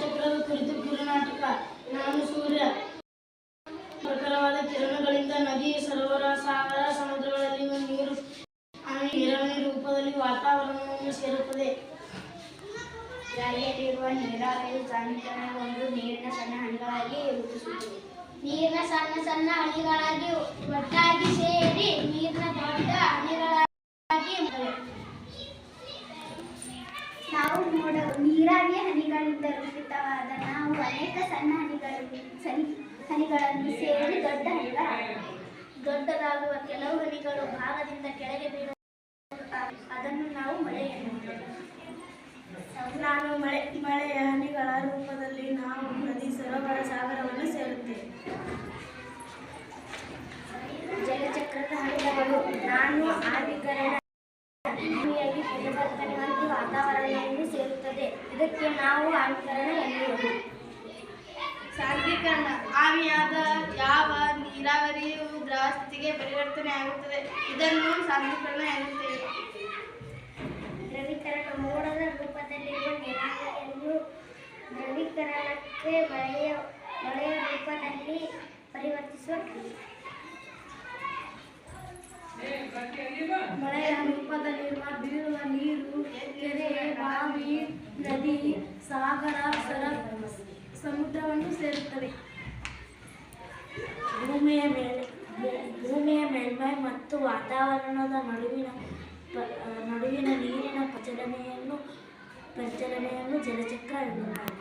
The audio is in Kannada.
ಚಕ್ರದ ಕುರಿತು ಕಿರುನಾಟಕ. ನಾನು ಸೂರ್ಯ. ಪ್ರಖರವಾದ ಕಿರಣಗಳಿಂದ ನದಿ, ಸರೋವರ, ಸಾಗರ ಸಮುದ್ರಗಳಲ್ಲಿ ನೀರು ನೀರಾವರಿ ರೂಪದಲ್ಲಿ ವಾತಾವರಣವನ್ನು ಸೇರುತ್ತದೆ. ಗಾಳಿಯಲ್ಲಿರುವ ನೀರಾವರಿ ಸಾಂದ್ರಣ ಒಂದು ನೀರಿನ ಸಣ್ಣ ಹನಿಗಳಾಗಿ ರೂಪಿಸುತ್ತದೆ. ನೀರಿನ ಸಣ್ಣ ಸಣ್ಣ ಹನಿಗಳಾಗಿ ಒಟ್ಟಾಗಿ ಸೇರಿ ನೀರಿನ ದೊಡ್ಡ ನಾವು ಮೋಡ ನೀರಾವಿ ಹನಿಗಳಿಂದ ರೂಪಿತವಾದ ನಾವು ಅನೇಕ ಸಣ್ಣ ಹನಿಗಳು ಸನಿ ಹನಿಗಳನ್ನು ಸೇರಿ ದೊಡ್ಡ ಹನಿಗಳಾಗುತ್ತವೆ ದೊಡ್ಡದಾಗುವ ಕೆಲವು ಹನಿಗಳು ಭಾಗದಿಂದ ಕೆಳಗೆ ಬೀಳುವ ಅದನ್ನು ನಾವು ಮಳೆ ನಾನು ಮಳೆ ಮಳೆಯ ಹನಿಗಳ ರೂಪದಲ್ಲಿ ನಾವು ನದಿ ಸರೋವರ ಸಾಗರವನ್ನು ಸೇರುತ್ತೇವೆ. ಜಲಚಕ್ರದ ಹನಿಗಳು ನಾನು ಆವಿಕರಣ ಭೂಮಿಯಾಗಿ ಪರಿವರ್ತನೆ ಹೊಂದಿ ವಾತಾವರಣವನ್ನು ಸೇರುತ್ತದೆ ಇದಕ್ಕೆ ನಾವು ಆವಿಕರಣ ಎನ್ನುವುದು ಸಾಂದ್ರೀಕರಣ ಆವಿಯಾದ ಯಾವ ನೀರಾವರಿಯು ದ್ರಾಸ್ತಿಗೆ ಪರಿವರ್ತನೆ ಆಗುತ್ತದೆ? ಇದನ್ನು ಸಾಂದ್ರೀಕರಣ ಎನ್ನುತ್ತೇವೆ. ದ್ರವೀಕರಣ ಮೋಡದ ರೂಪದಲ್ಲಿರುವ ನೀರಾವರಿಯನ್ನು ದ್ರವೀಕರಣಕ್ಕೆ ಮಳೆಯ ಮಳೆಯ ರೂಪದಲ್ಲಿ ಪರಿವರ್ತಿಸುವ ಮಳೆಯ ರೂಪದಲ್ಲಿರುವ ಕೆರೆ ಬಾವಿ ನದಿ ಸಾಗರ ಸರ ಸಮುದ್ರವನ್ನು ಸೇರುತ್ತವೆ ಭೂಮಿಯ ಮೇಲೆ ಭೂಮಿಯ ಮೇಲ್ಮೈ ಮತ್ತು ವಾತಾವರಣದ ನಡುವಿನ ನಡುವಿನ ನೀರಿನ ಪ್ರಚಲನೆಯನ್ನು ಪ್ರಚಲನೆಯನ್ನು ಜಲಚಕ್ರ ಎನ್ನುತ್ತಾರೆ.